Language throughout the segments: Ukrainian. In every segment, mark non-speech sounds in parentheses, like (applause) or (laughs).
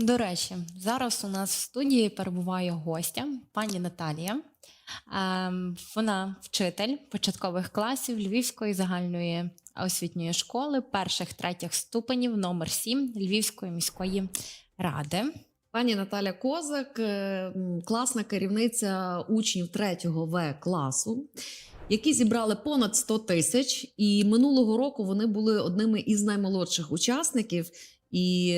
До речі, зараз у нас в студії перебуває гостя, пані Наталія. Ем, Вона вчитель початкових класів Львівської загальної освітньої школи перших третіх ступенів номер 7 Львівської міської ради. Пані Наталя Козак, е, класна керівниця учнів 3 В класу, які зібрали понад 100 тисяч. І минулого року вони були одними із наймолодших учасників. І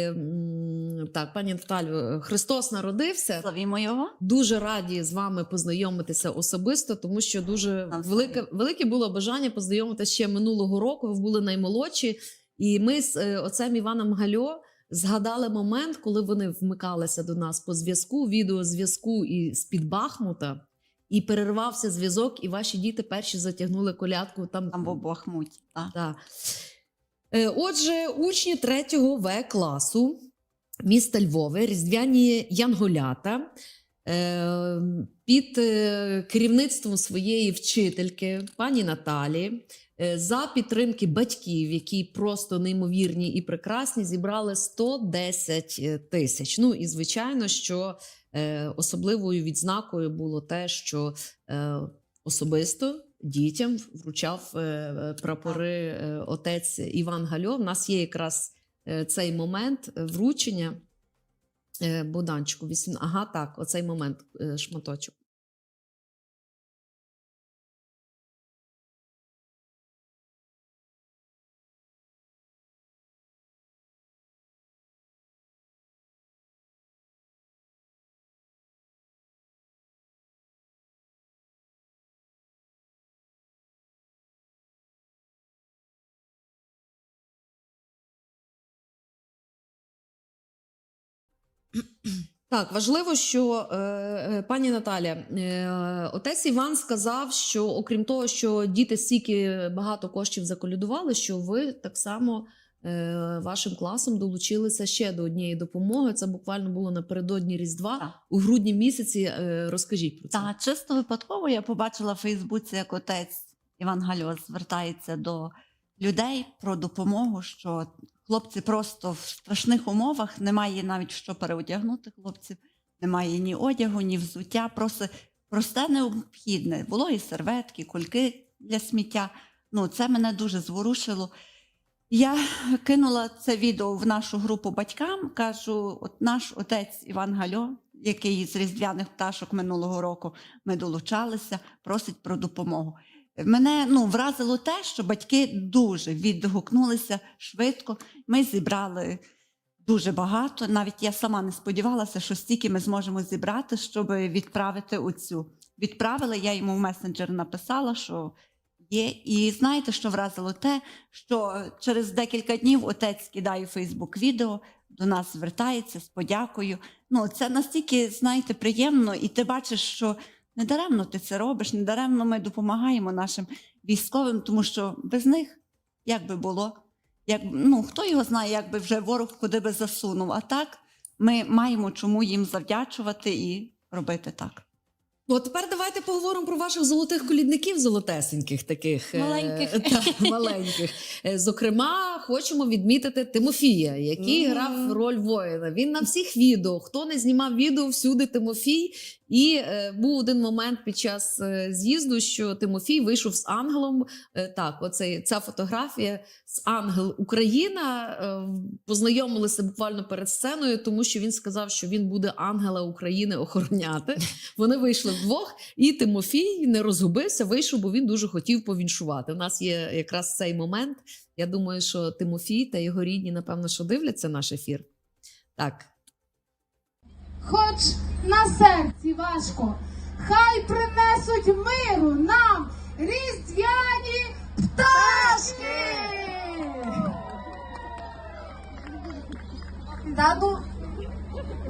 так, пані Наталю, Христос народився. Славімо його. Дуже раді з вами познайомитися особисто, тому що дуже велике, велике було бажання познайомитися ще минулого року. Ви були наймолодші, і ми з е, отцем Іваном Гальо згадали момент, коли вони вмикалися до нас по зв'язку, відеозв'язку і з під Бахмута, і перервався зв'язок, і ваші діти перші затягнули колядку там. Там в. Так. Так. Е, Отже, учні 3 В класу міста Львове, різдвяні янголята під е, керівництвом своєї вчительки, пані Наталі, е, за підтримки батьків, які просто неймовірні і прекрасні, зібрали 110 тисяч. Ну і звичайно, що е, особливою відзнакою було те, що е, особисто дітям вручав е, е, прапори е, отець Іван Гальо. У нас є якраз е, цей момент е, вручення. Е, Богданчику, вісім... ага, так, оцей момент е, шматочок. Так, важливо, що е, е, пані Наталя, е, отець Іван сказав, що окрім того, що діти стільки багато коштів заколядували, що ви так само е, вашим класом долучилися ще до однієї допомоги. Це буквально було напередодні Різдва Так. у грудні місяці. Е, розкажіть про це. Та чисто випадково я побачила в Фейсбуці, як отець Іван Гальо звертається до людей про допомогу, що хлопці просто в страшних умовах немає навіть що переодягнути хлопців, немає ні одягу, ні взуття. Просто просте необхідне. Було і серветки, кульки для сміття. Ну, це мене дуже зворушило. Я кинула це відео в нашу групу батькам. Кажу: от наш отець Іван Гальо, який з різдвяних пташок минулого року ми долучалися, просить про допомогу. Мене ну, вразило те, що батьки дуже відгукнулися швидко. Ми зібрали дуже багато. Навіть я сама не сподівалася, що стільки ми зможемо зібрати, щоб відправити оцю. Відправили, я йому в месенджер написала, що є. І знаєте, що вразило те, що через декілька днів отець кидає Фейсбук відео, до нас звертається з подякою. Ну, це настільки, знаєте, приємно, і ти бачиш, що не даремно ти це робиш, недаремно ми допомагаємо нашим військовим, тому що без них як би було, як, ну, хто його знає, як би вже ворог куди би засунув. А так ми маємо чому їм завдячувати і робити так. Ну, а тепер давайте поговоримо про ваших золотих колідників, золотесеньких таких е, Маленьких. (laughs) та, маленьких. Е, Зокрема, хочемо відмітити Тимофія, який Мгм. грав роль воїна. Він на всіх відео. Хто не знімав відео, всюди Тимофій. І е, був один момент під час е, з'їзду, що Тимофій вийшов з ангелом. Е, так, оцей ця фотографія з ангел Україна. Е, познайомилися буквально перед сценою, тому що він сказав, що він буде ангела України охороняти. Вони вийшли вдвох, і Тимофій не розгубився, вийшов, бо він дуже хотів повіншувати. У нас є якраз цей момент. Я думаю, що Тимофій та його рідні, напевно, що дивляться наш ефір. Так, хоч на серці важко, хай принесуть миру нам різдвяні пташки. Та ну,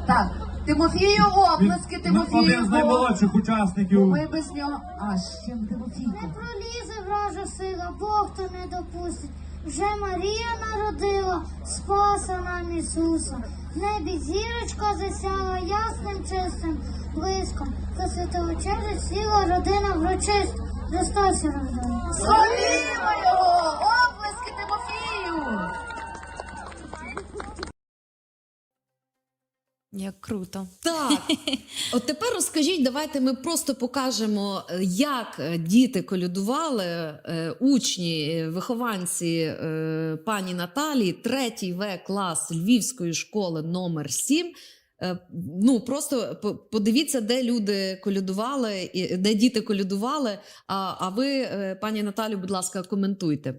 так, Тимофію оплески, Тимофію. Один з наймолодших учасників. Ми без нього. А з чим Тимофійко? Не пролізе вража сила, Бог то не допустить. Вже Марія народила, спаса нам Ісуса. В небі зірочка засяла ясним чистим блиском. Та святовечеря сіла родина врочиста. Христос рождає. Славімо Як круто. Так, (laughs) от тепер розкажіть, давайте ми просто покажемо, е, як е, діти колядували, е, учні, вихованці пані Наталії, третій В клас Львівської школи номер 7. Ну, просто подивіться, де люди колядували, де діти колядували. А, а ви, пані Наталю, будь ласка, коментуйте.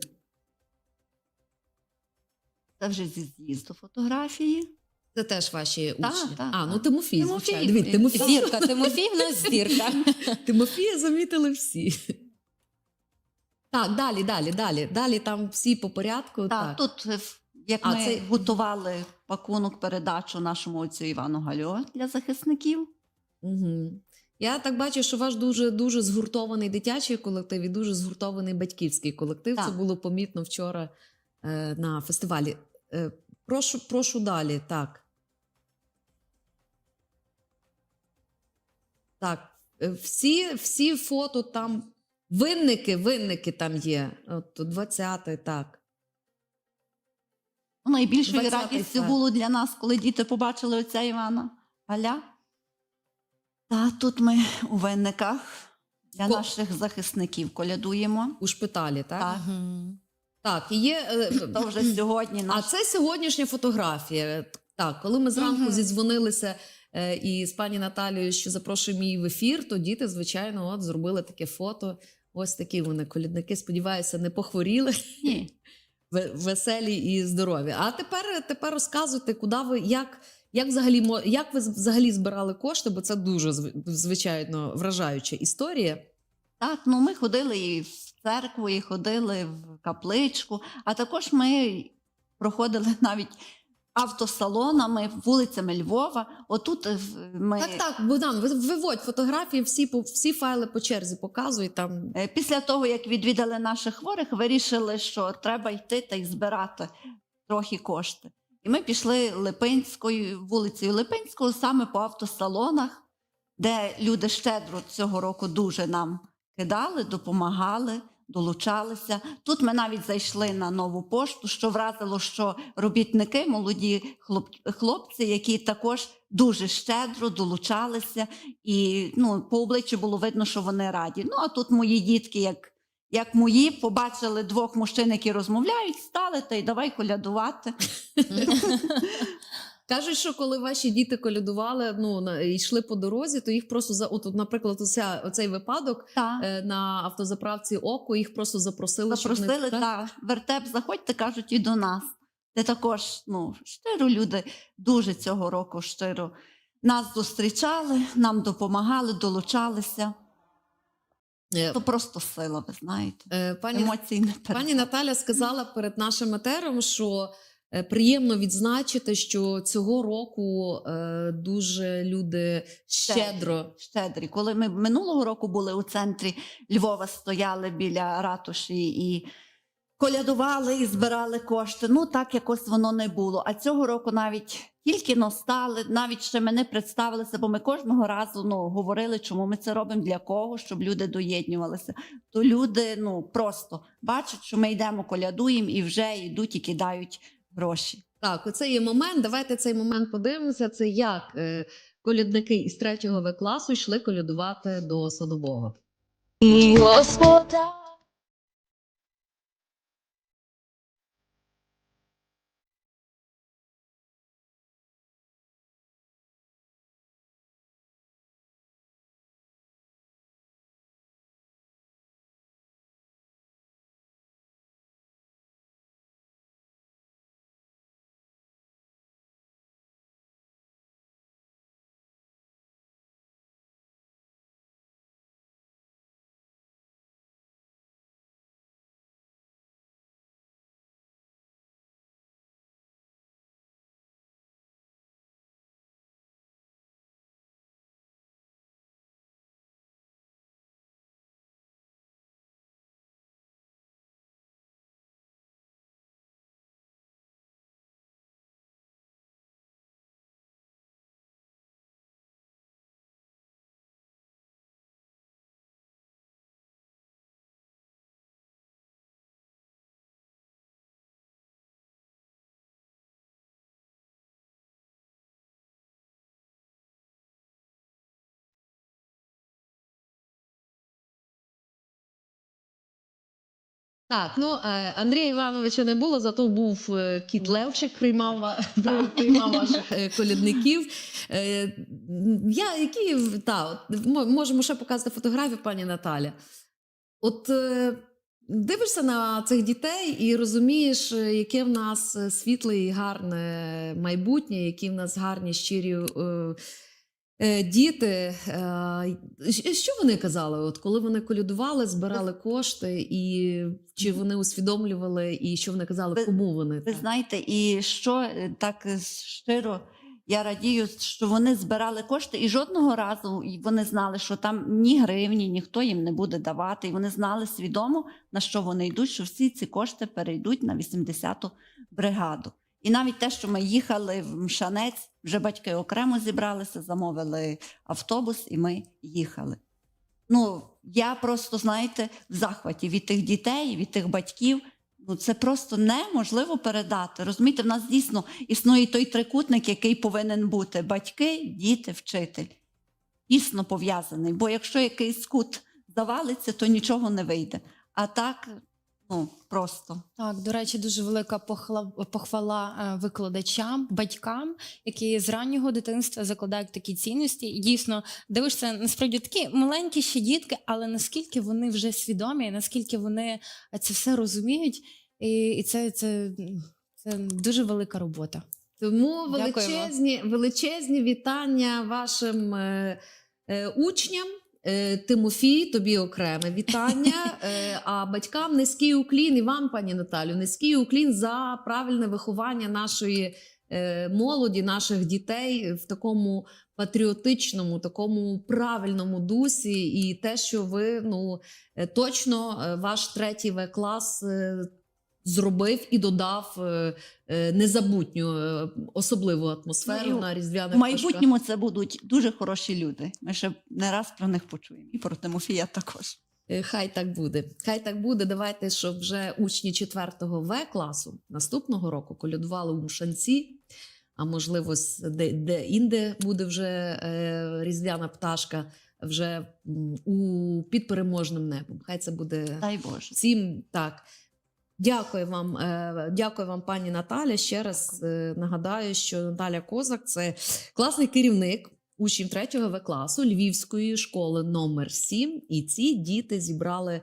Це вже зі з'їзду фотографії. Це теж ваші Так, учні. так, а, ну. Тимофій, Тимофій. звичайно. Тимофій. Зірка, Тимофій в нас зірка. (laughs) Тимофія замітили всі. Так, далі, далі, далі. Далі там всі по порядку. Так, Так, тут, е, як А, ми це- готували пакунок передачу нашому отцю Івану Гальо для захисників. Угу. Я так бачу, що ваш дуже дуже згуртований дитячий колектив і дуже згуртований батьківський колектив. Це було помітно вчора е, на фестивалі. Е, прошу, прошу далі. Так. Так. е, Всі, всі фото там. Винники, винники там є. От 20-й, так. Найбільшою 20-й радістю фе. було для нас, коли діти побачили отця Івана Галя. Та тут ми у винниках для Ко- наших захисників колядуємо. У шпиталі, так? Так. Мгм. Так, і є. е, То вже сьогодні А це сьогоднішня фотографія. Так, коли ми зранку Мгм. зідзвонилися е, і з пані Наталією, що запрошуємо її в ефір, то діти, звичайно, от зробили таке фото. Ось такі вони колідники. Сподіваюся, не похворіли, Ні. (laughs) веселі і здорові. А тепер, тепер розказуйте, куди ви як. Як взагалі як ви взагалі збирали кошти? Бо це дуже звичайно вражаюча історія. Так, ну ми ходили і в церкву, і ходили в капличку, а також ми проходили (laughs) навіть автосалонами, вулицями Львова. Отут е, ми Так, так, Богдан, виводь фотографії, всі всі файли по черзі показуй там. Е, Після того, як відвідали наших хворих, вирішили, що треба йти та й збирати трохи кошти. І ми пішли Липинською, вулицею Липинського, саме по автосалонах, де люди щедро цього року дуже нам кидали, допомагали, долучалися. Тут ми навіть зайшли на нову пошту, що вразило, що робітники, молоді хлоп- хлопці, які також дуже щедро долучалися, і ну, по обличчю було видно, що вони раді. Ну а тут мої дітки, як, як мої, побачили двох мужчин, які розмовляють, стали та й давай колядувати. (laughs) Кажуть, що коли ваші діти колядували, ну на- йшли по дорозі, то їх просто за от, от, наприклад, оця, оцей випадок Та. е, на автозаправці око їх просто запросили. щоб Запросили вони- та вертеп, заходьте, кажуть, і до нас. Де також ну, щиро люди дуже цього року щиро нас зустрічали, нам допомагали, долучалися. Е, То просто сила, ви знаєте. е, Пані, Емоцій не пані. Наталя сказала перед нашим етером, що приємно відзначити, що цього року е, дуже люди щедро. щедрі. Коли ми минулого року були у центрі Львова, стояли біля ратуші і колядували і збирали кошти. Ну так якось воно не було. А цього року навіть тільки но стали, навіть ще ми не представилися, бо ми кожного разу ну, говорили, чому ми це робимо, для кого, щоб люди доєднювалися. То люди ну просто бачать, що ми йдемо, колядуємо і вже йдуть і кидають гроші. Так, оце є момент. Давайте цей момент подивимося. Це як е, колядники із 3 В класу йшли колядувати до садового. Господа Так, ну е, Андрія Івановича не було, зато був е, кіт Левчик, приймав, (laughs) приймав ваших е, колядників. Е, Я, які, та, можемо ще показати фотографію, пані Наталя. От дивишся на цих дітей і розумієш, яке в нас світле і гарне майбутнє, які в нас гарні, щирі. Е, Діти, е, що вони казали, от коли вони колядували, збирали кошти, і чи вони усвідомлювали, і що вони казали, кому вони Ви так? знаєте, і що е, так щиро я радію, що вони збирали кошти, і жодного разу вони знали, що там ні гривні, ніхто їм не буде давати. І вони знали свідомо, на що вони йдуть, що всі ці кошти перейдуть на 80-ту бригаду. І навіть те, що ми їхали в Мшанець, вже батьки окремо зібралися, замовили автобус, і ми їхали. Ну, я просто, знаєте, в захваті від тих дітей, від тих батьків. Ну, це просто неможливо передати. Розумієте, в нас дійсно існує той трикутник, який повинен бути: батьки, діти, вчитель. Дійсно пов'язаний. Бо якщо якийсь кут завалиться, то нічого не вийде. А так, ну просто. Так, до речі, дуже велика похла- похвала е, викладачам, батькам, які з раннього дитинства закладають такі цінності. І дійсно дивишся, насправді такі маленькі ще дітки, але наскільки вони вже свідомі, наскільки вони це все розуміють, і, і це, це, це дуже велика робота. Тому величезні, величезні вітання вашим е, е, учням. Е, Тимофій, тобі окреме вітання. (laughs) Е, а батькам низький уклін і вам, пані Наталю, низький уклін за правильне виховання нашої е, молоді, наших дітей в такому патріотичному, такому правильному дусі, і те, що ви ну точно ваш третій В клас. Зробив і додав е, е, незабутню е, особливу атмосферу Ну, на різдвяних В майбутньому це будуть дуже хороші люди. Ми ще не раз про них почуємо. І про Тимофія також. Хай так буде. Хай так буде. Давайте, щоб вже учні 4 В класу наступного року колядували у Мшанці, а можливо, де, де інде буде вже е, різдвяна пташка, вже у під переможним небом. Хай це буде Дай Боже. всім так. Дякую вам, е, дякую вам, пані Наталя. Ще раз е, нагадаю, що Наталя Козак це класний керівник учнів 3 В класу Львівської школи номер 7 І ці діти зібрали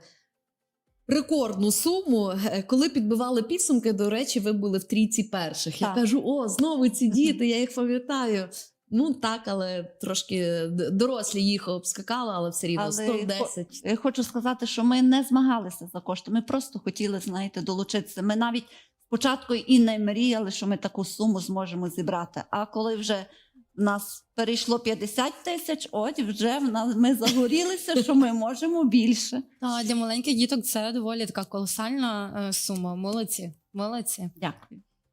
рекордну суму. Е, Коли підбивали підсумки, до речі, ви були в трійці перших. Я Так. кажу: о, знову ці діти, я їх пам'ятаю. Ну так, але трошки дорослі їх обскакали, але все рівно Але 110. Я хочу сказати, що ми не змагалися за кошти. Ми просто хотіли, знаєте, долучитися. Ми навіть спочатку і не мріяли, що ми таку суму зможемо зібрати. А коли вже в нас перейшло 50 тисяч, от вже в нас ми загорілися, що ми можемо більше. Та для маленьких діток це доволі така колосальна е, сума. Молодці, молодці. Дякую.